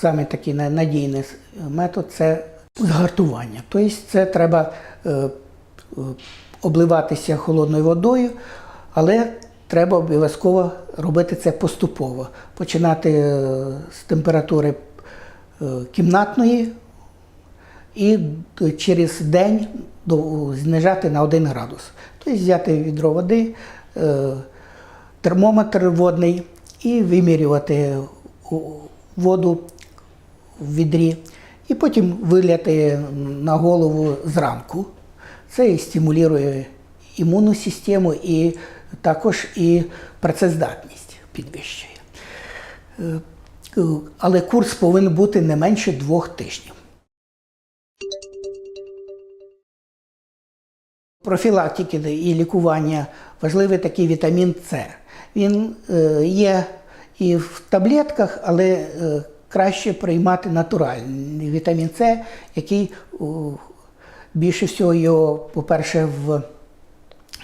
Саме такий на- надійний метод це згартування. Тобто це треба е, е, обливатися холодною водою, але треба обов'язково робити це поступово. Починати е, з температури кімнатної і через день знижати на 1 градус. Тобто взяти відро води, термометр водний і вимірювати воду в відрі, і потім виляти на голову зранку. Це і стимулює імунну систему, і також і працездатність підвищує. Е, Але курс повинен бути не менше двох тижнів. профілактики і лікування важливий такий вітамін С. Він е, є і в таблетках, але е, краще приймати натуральний вітамін С, який більше всього його, по-перше, в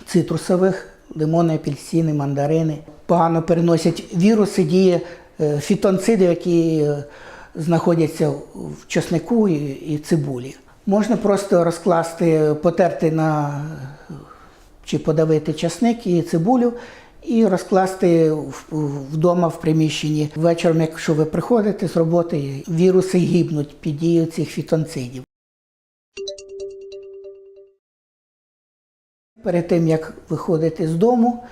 цитрусових, лимони, апельсини, мандарини. Погано переносять віруси, діє е, фітонциди, які е, знаходяться в чеснику і цибулі. Можна просто розкласти, потерти на чи подавити часник і цибулю і розкласти вдома в приміщенні. Вечором, якщо ви приходите з роботи, віруси гибнуть під дією цих фітонцидів. Перед тим, як виходити з дому,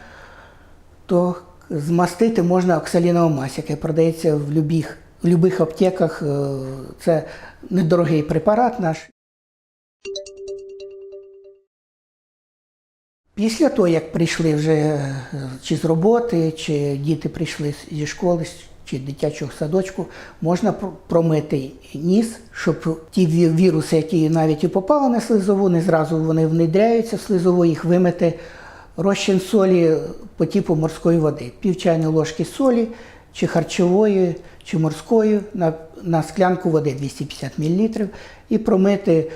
то змастити можна оксалінову мазь, яка продається в любих, в любих аптеках. Е, Це недорогий препарат наш. Після того, як прийшли вже е, чи з роботи, чи діти прийшли зі школи, чи дитячого садочку, можна промити ніс, щоб ті віруси, які навіть і попали на слизову, не зразу вони внедряються в слизову, їх вимити розчин солі по типу морської води. Пів чайної ложки солі, чи харчової, чи морської на, на склянку води 250 мл. І промити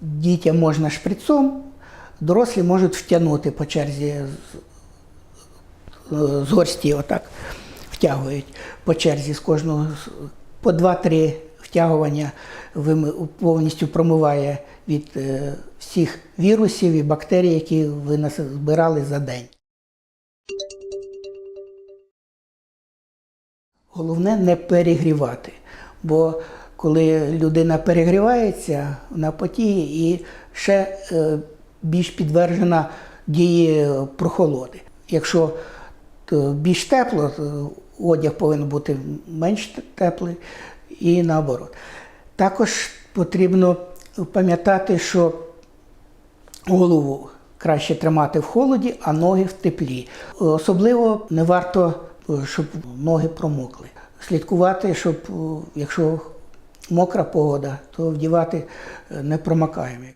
дітям можна шприцом, дорослі можуть втягнути по черзі з, з горсті, отак втягують по черзі з кожного по 2-3 втягування повністю промиває від е, всіх вірусів і бактерій, які ви нас збирали за день. Головне не перегрівати, бо коли людина перегрівається, вона потіє і ще е, більш підтверджена дії прохолоди. Якщо більш тепло, то одяг повинен бути менш теплий і наоборот. Також потрібно пам'ятати, що голову краще тримати в холоді, а ноги в теплі. Особливо не варто, е, щоб ноги промокли. Слідкувати, щоб е, якщо мокра погода, то вдівати е, непромокаємі.